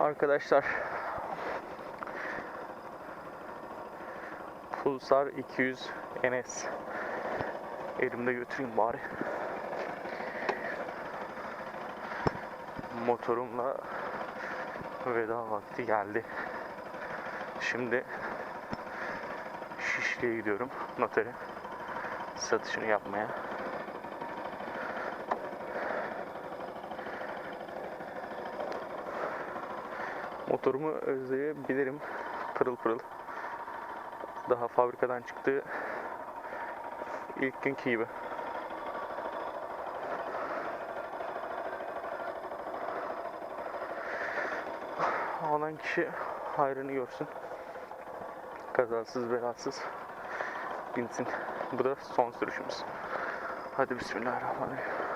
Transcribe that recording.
Arkadaşlar. Pulsar 200 NS Elimde götüreyim bari. Motorumla veda vakti geldi. Şimdi Şişli'ye gidiyorum notere. Satışını yapmaya Motorumu özleyebilirim. Pırıl pırıl. Daha fabrikadan çıktı. İlk günkü gibi. Alan kişi hayrını görsün. Kazasız belasız binsin. Bu da son sürüşümüz. Hadi bismillahirrahmanirrahim.